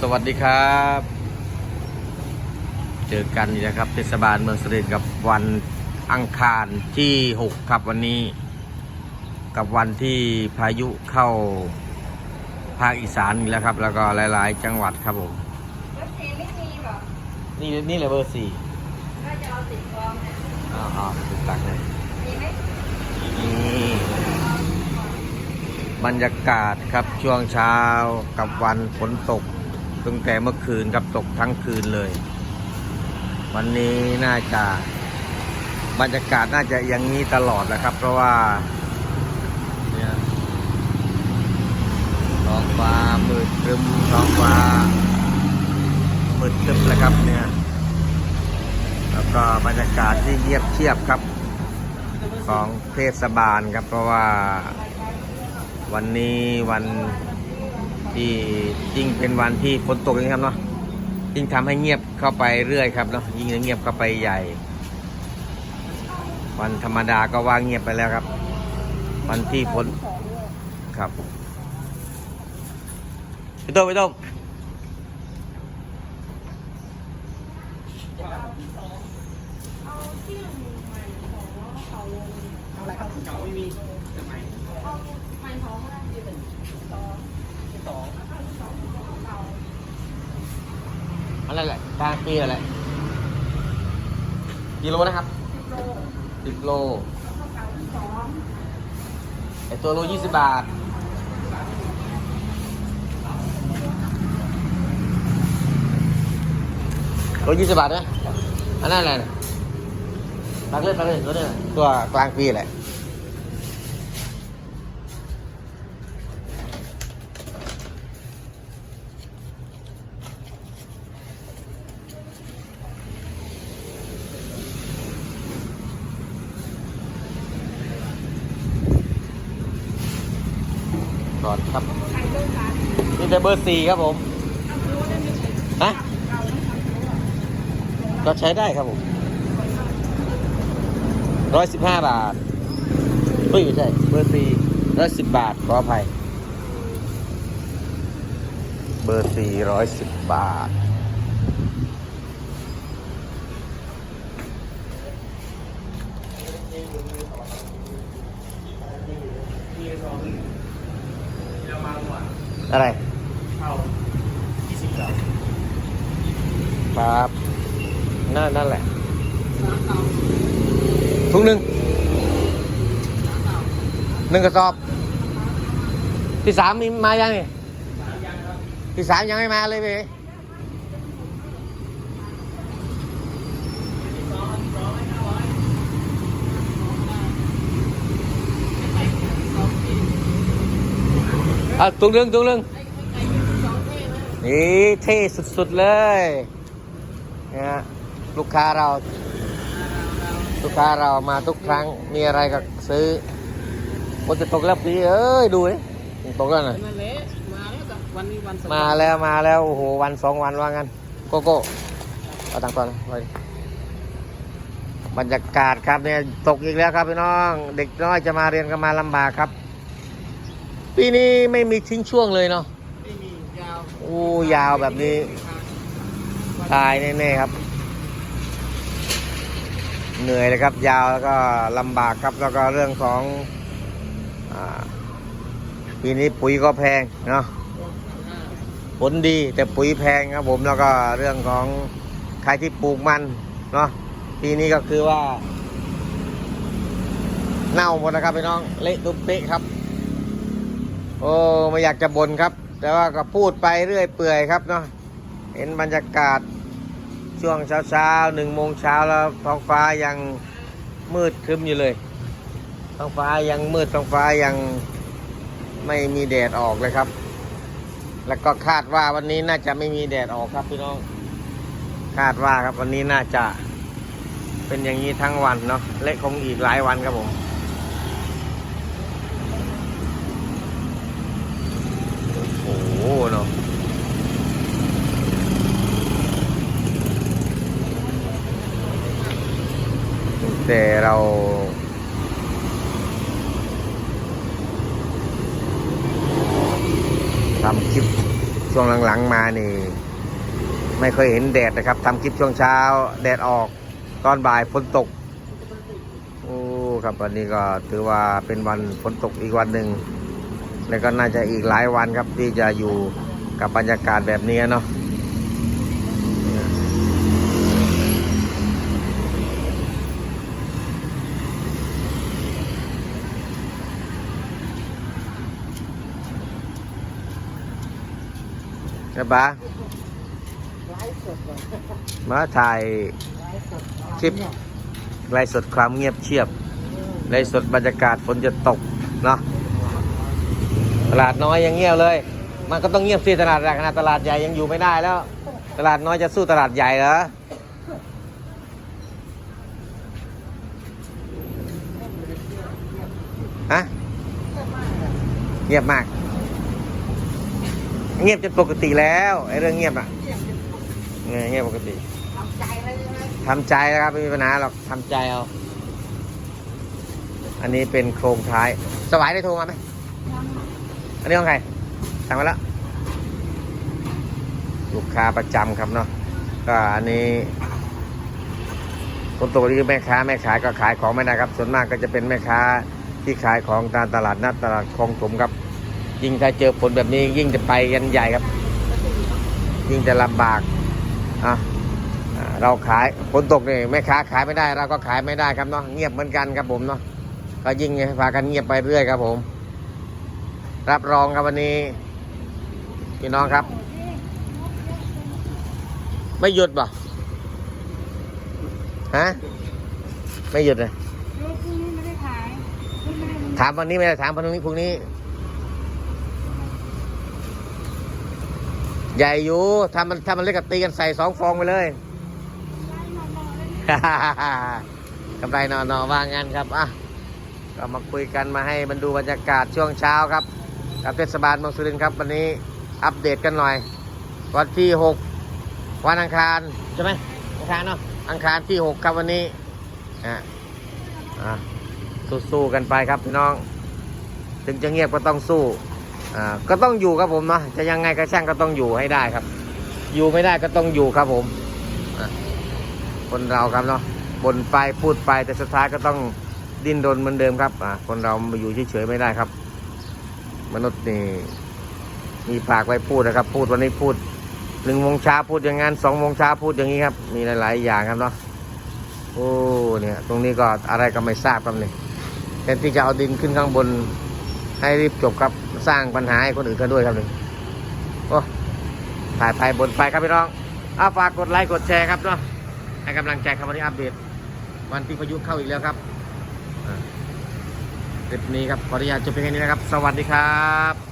สวัสดีครับ เจอกันนี่นะครับเทศบาลเมืองสุรินทร์กับวันอังคารที่ 6 ครับวันนี้ กับวันที่พายุเข้าภาคอีสานอีกแล้วครับ แล้วก็หลายๆ จังหวัดครับผมรถเมล์ไม่มีหรอนี่นี่เลยเบอร์สี่ก็จะเอาติดกองนะอ๋ออ๋อถูกตักเลยมีไหมนี่บรรยากาศครับช่วงเช้ากับวันฝนตก ตั้งแต่เมื่อคืนกับตกทั้งคืนเลย วันนี้น่าจะบรรยากาศน่าจะอย่างนี้ตลอดนะครับ เพราะว่าเนี่ยท้องฟ้ามืดครึมท้องฟ้ามืดครึมเลยครับเนี่ย แล้วก็บรรยากาศที่เงียบเชียบครับ ของเทศบาลครับ เพราะว่าวันนี้วัน ที่ยิ่งเป็นวันที่ฝนตกนี้ครับเนาะยิ่งทำให้เงียบเข้าไปเรื่อยครับเนาะยิ่งเงียบเข้าไปใหญ่ วันธรรมดาก็ว่าเงียบไปแล้วครับ วันที่ฝนครับพี่โต้มพี่โต้มอะไร แหละกลางปีอะไรกิโลนะครับสิบโลไอตัวโลยี่สิบบาทโลยี่สิบบาทนะอันนั้นอะไรนะตักเล่นตักเล่นตัวนี้ตัวกลางปีแหละ ก่อนครับ นี่แต่เบอร์สี่ครับผมฮะก็ใช้ได้ครับผมร้อยสิบห้าบาทเฮ้ยไม่ใช่เบอร์สี่ร้อยสิบบาทขออภัย เบอร์สี่ร้อยสิบบาท อะไรครับนั่นนั่นแหละถุงหนึ่งหนึ่งกระสอบ ที่สามมีมายังนี่ที่สามยังไม่มาเลยเอะถุงหนึ่องถุงหนึ่องนี่เท่สุดๆเลยนะลูกค้าเราลูกค้าเรามาทุกครั้งมีอะไรก็ซื้อมันจะตกแล้วปีเอ้ยดูดิตกแล้วนะนั่นแหละมาแล้วกับวันมาแล้วมาแล้วโอ้โหวันสองวันว่างั้นโกโก้เอาตังค์ก่อนไปบรรยากาศครับเนี่ยตกอีกแล้วครับพี่น้อง เด็กน้อยจะมาเรียนก็มาลำบากครับ ปีนี้ไม่มีทิ้งช่วงเลยเนาะไม่มียาวโอ้ยาวแบบนี้ ตายแน่ๆครับ เหนื่อยเลยครับ ยาวแล้วก็ลำบากครับแล้วก็เรื่องของอาปีนี้ปุ๋ยก็แพงเนาะผลดีแต่ปุ๋ยแพงครับผมแล้วก็เรื่องของใครที่ปลูกมันเนาะปีนี้ก็คือว่า เน่าหมดนะครับพี่น้องเละตุ้มเป๊ะครับ โอ้ไม่อยากจะบ่นครับ แต่ว่าก็พูดไปเรื่อยเปื่อยครับเนาะเห็นบรรยากาศช่วงเช้าเช้าหนึ่งโมงเช้าแล้วท้องฟ้ายังมืดครึ้มอยู่เลยท้องฟ้ายังมืดท้องฟ้ายังไม่มีแดดออกเลยครับ แล้วก็คาดว่าวันนี้น่าจะไม่มีแดดออกครับพี่น้อง คาดว่าครับวันนี้น่าจะเป็นอย่างนี้ทั้งวันเนาะและคงอีกหลายวันครับผม โอ้โหเนาะ แต่เรา ทำคลิปช่วงหลังๆมานี่ ไม่เคยเห็นแดดนะครับทำคลิปช่วงเช้า แดดออกตอนบ่ายฝนตก โอ้ครับวันนี้ก็ถือว่าเป็นวันฝนตกอีกวันหนึ่งแล้วก็น่าจะอีกหลายวันครับที่จะอยู่กับบรรยากาศแบบนี้เนาะ นะบ้าไลฟ์สดว่ะมาถ่ายคลิปไลฟ์สดความเงียบเชียบไลฟ์สดบรรยากาศฝนจะตกเนาะตลาดน้อยยังเงียบเลย มันก็ต้องเงียบสิตลาดใหญ่ขนาดตลาดใหญ่ยังอยู่ไม่ได้แล้ว ตลาดน้อยจะสู้ตลาดใหญ่เหรอฮะเงียบมาก เงียบจนปกติแล้วไอ้เรื่องเงียบอะเงียบเงียบปกติทำใจเลยใช่ไหมทำใจนะครับไม่มีปัญหาหรอกทำใจเอา อันนี้เป็นโครงท้าย สวายได้โทรมาไหมอันนี้ของใครสั่งมาแล้วลูกค้าประจำครับเนาะก็อันนี้คนตัวนี้แม่ค้าแม่ขายก็ขายของไม่ได้ครับ ส่วนมากก็จะเป็นแม่ค้าที่ขายของตามตลาดนัดตลาดคลองถมครับ ยิ่งถ้าเจอฝนแบบนี้ยิ่งจะไปกันใหญ่ครับ ยิ่งจะลำบากอะเราขายฝนตกนี่แม่ค้าขายไม่ได้ เราก็ขายไม่ได้ครับเนาะเงียบเหมือนกันครับผมเนาะก็ยิ่งพากันเงียบไปเรื่อยครับผม รับรองครับวันนี้พี่น้องครับ ไม่หยุดป่ะฮะไม่หยุดเลยถามวันนี้ไม่ได้ถามพรุ่งนี้พรุ่งนี้ ใหญ่อยู่ถ้ามันถ้ามันเล็กกับตีกันใส่สองฟองไปเลยกำไรนอนๆว่างั้นครับอะก็มาคุยกันมาให้มันดูบรรยากาศช่วงเช้าครับกับเทศบาลเมืองสุรินทร์ครับ วันนี้อัปเดตกันหน่อย วันที่ 6 วันอังคารใช่ไหมอังคารเนาะอังคารที่ 6 ครับวันนี้อะอะสู้ๆกันไปครับพี่น้อง ถึงจะเงียบก็ต้องสู้ อ่าก็ต้องอยู่ครับผมเนาะจะยังไงก็ช่างก็ต้องอยู่ให้ได้ครับ อยู่ไม่ได้ก็ต้องอยู่ครับผมคนเราครับเนาะบนไปพูดไปแต่สุดท้ายก็ต้องดิ้นรนเหมือนเดิมครับอะคนเรามาอยู่เฉยๆไม่ได้ครับ มนุษย์นี่มีปากไว้พูดนะครับ พูดวันนี้พูดหนึ่งโมงเช้าพูดอย่างงั้นสองโมงเช้าพูดอย่างนี้ครับ มีหลาย ๆ อย่างครับเนาะโอ้เนี่ย ตรงนี้ก็อะไรก็ไม่ทราบครับนี่แทนที่จะเอาดินขึ้นข้างบนให้รีบจบครับ สร้างปัญหาให้คนอื่นกันด้วยครับนี่โอ้ถ่ายไปบนไปครับพี่น้องเอาฝากกดไลค์กดแชร์ครับเนาะให้กำลังใจครับวันนี้อัปเดต วันที่พายุเข้าอีกแล้วครับคลิปนี้ครับขออนุญาตจบเพียงแค่นี้นะครับ สวัสดีครับ